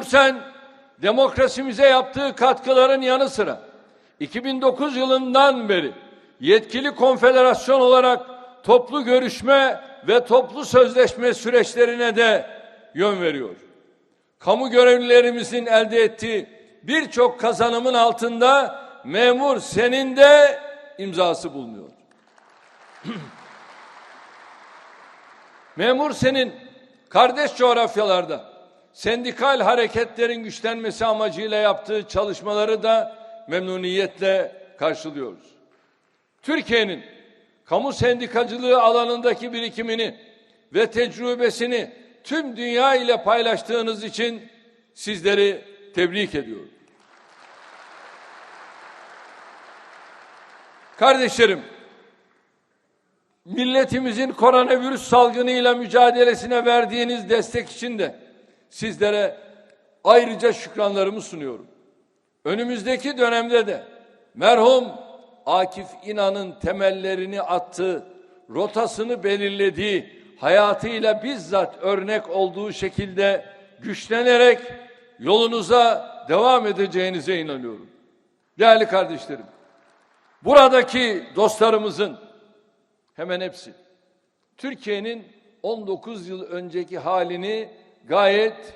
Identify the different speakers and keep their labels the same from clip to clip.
Speaker 1: Memur Sen, demokrasimize yaptığı katkıların yanı sıra 2009 yılından beri yetkili konfederasyon olarak toplu görüşme ve toplu sözleşme süreçlerine de yön veriyor. Kamu görevlilerimizin elde ettiği birçok kazanımın altında memur senin de imzası bulunuyor. memur senin kardeş coğrafyalarda sendikal hareketlerin güçlenmesi amacıyla yaptığı çalışmaları da memnuniyetle karşılıyoruz. Türkiye'nin kamu sendikacılığı alanındaki birikimini ve tecrübesini tüm dünya ile paylaştığınız için sizleri tebrik ediyorum. Kardeşlerim, milletimizin koronavirüs salgınıyla mücadelesine verdiğiniz destek için de sizlere ayrıca şükranlarımı sunuyorum. Önümüzdeki dönemde de merhum Akif İnan'ın temellerini attığı, rotasını belirlediği, hayatıyla bizzat örnek olduğu şekilde güçlenerek yolunuza devam edeceğinize inanıyorum. Değerli kardeşlerim, buradaki dostlarımızın hemen hepsi Türkiye'nin 19 yıl önceki halini gayet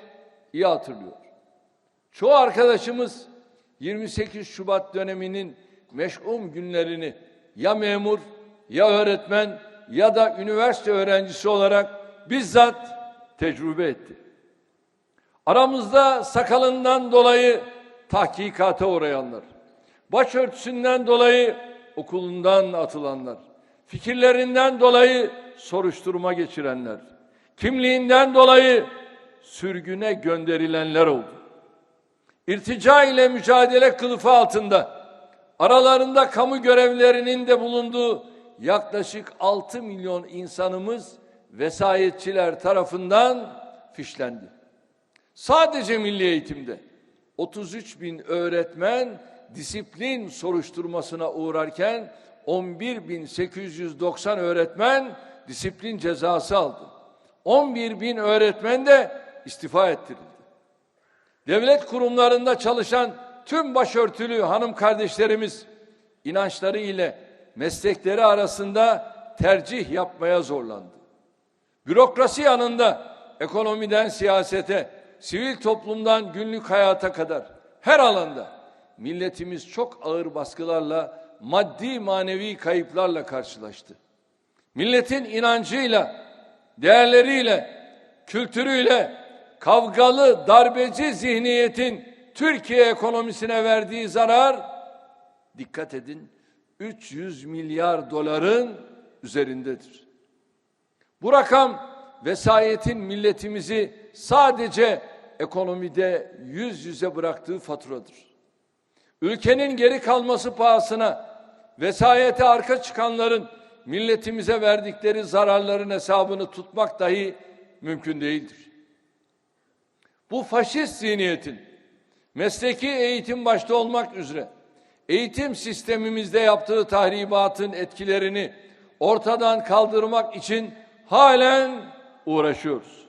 Speaker 1: iyi hatırlıyor. Çoğu arkadaşımız 28 Şubat döneminin meşgum günlerini ya memur ya öğretmen ya da üniversite öğrencisi olarak bizzat tecrübe etti. Aramızda sakalından dolayı tahkikata uğrayanlar, başörtüsünden dolayı okulundan atılanlar, fikirlerinden dolayı soruşturma geçirenler, kimliğinden dolayı sürgüne gönderilenler oldu. İrtica ile mücadele kılıfı altında aralarında kamu görevlerinin de bulunduğu yaklaşık 6 milyon insanımız vesayetçiler tarafından fişlendi. Sadece milli eğitimde 33 bin öğretmen disiplin soruşturmasına uğrarken 11.890 öğretmen disiplin cezası aldı. 11 bin öğretmen de istifa ettirildi. Devlet kurumlarında çalışan tüm başörtülü hanım kardeşlerimiz inançları ile meslekleri arasında tercih yapmaya zorlandı. Bürokrasi yanında ekonomiden siyasete, sivil toplumdan günlük hayata kadar her alanda milletimiz çok ağır baskılarla, maddi manevi kayıplarla karşılaştı. Milletin inancıyla, değerleriyle, kültürüyle, kavgalı, darbeci zihniyetin Türkiye ekonomisine verdiği zarar, dikkat edin, 300 milyar doların üzerindedir. Bu rakam vesayetin milletimizi sadece ekonomide yüz yüze bıraktığı faturadır. Ülkenin geri kalması pahasına vesayete arka çıkanların milletimize verdikleri zararların hesabını tutmak dahi mümkün değildir. Bu faşist zihniyetin mesleki eğitim başta olmak üzere eğitim sistemimizde yaptığı tahribatın etkilerini ortadan kaldırmak için halen uğraşıyoruz.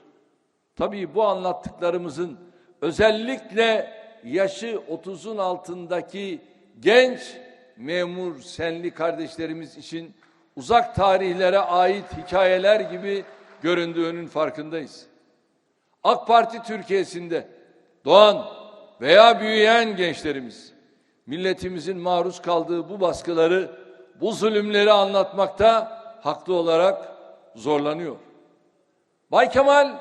Speaker 1: Tabii bu anlattıklarımızın özellikle yaşı 30'un altındaki genç memur senli kardeşlerimiz için uzak tarihlere ait hikayeler gibi göründüğünün farkındayız. AK Parti Türkiye'sinde doğan veya büyüyen gençlerimiz milletimizin maruz kaldığı bu baskıları, bu zulümleri anlatmakta haklı olarak zorlanıyor. Bay Kemal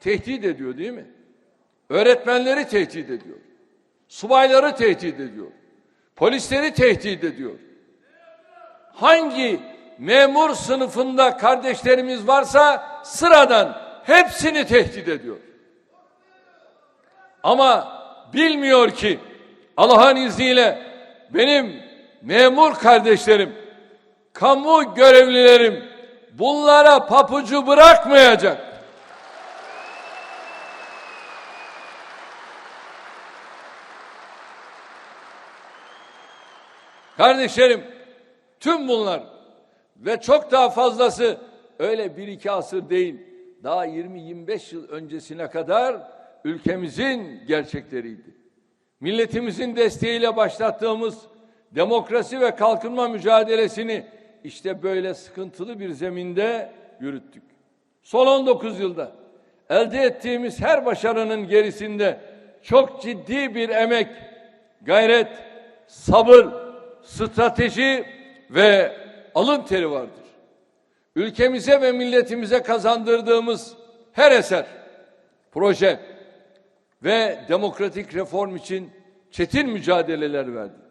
Speaker 1: tehdit ediyor değil mi? Öğretmenleri tehdit ediyor. Subayları tehdit ediyor. Polisleri tehdit ediyor. Hangi memur sınıfında kardeşlerimiz varsa sıradan hepsini tehdit ediyor. Ama bilmiyor ki Allah'ın izniyle benim memur kardeşlerim, kamu görevlilerim bunlara papucu bırakmayacak. Kardeşlerim, tüm bunlar ve çok daha fazlası öyle bir iki asır değil, daha 20-25 yıl öncesine kadar ülkemizin gerçekleriydi. Milletimizin desteğiyle başlattığımız demokrasi ve kalkınma mücadelesini işte böyle sıkıntılı bir zeminde yürüttük. Son 19 yılda elde ettiğimiz her başarının gerisinde çok ciddi bir emek, gayret, sabır, strateji ve alın teri vardır. Ülkemize ve milletimize kazandırdığımız her eser, proje ve demokratik reform için çetin mücadeleler verdik.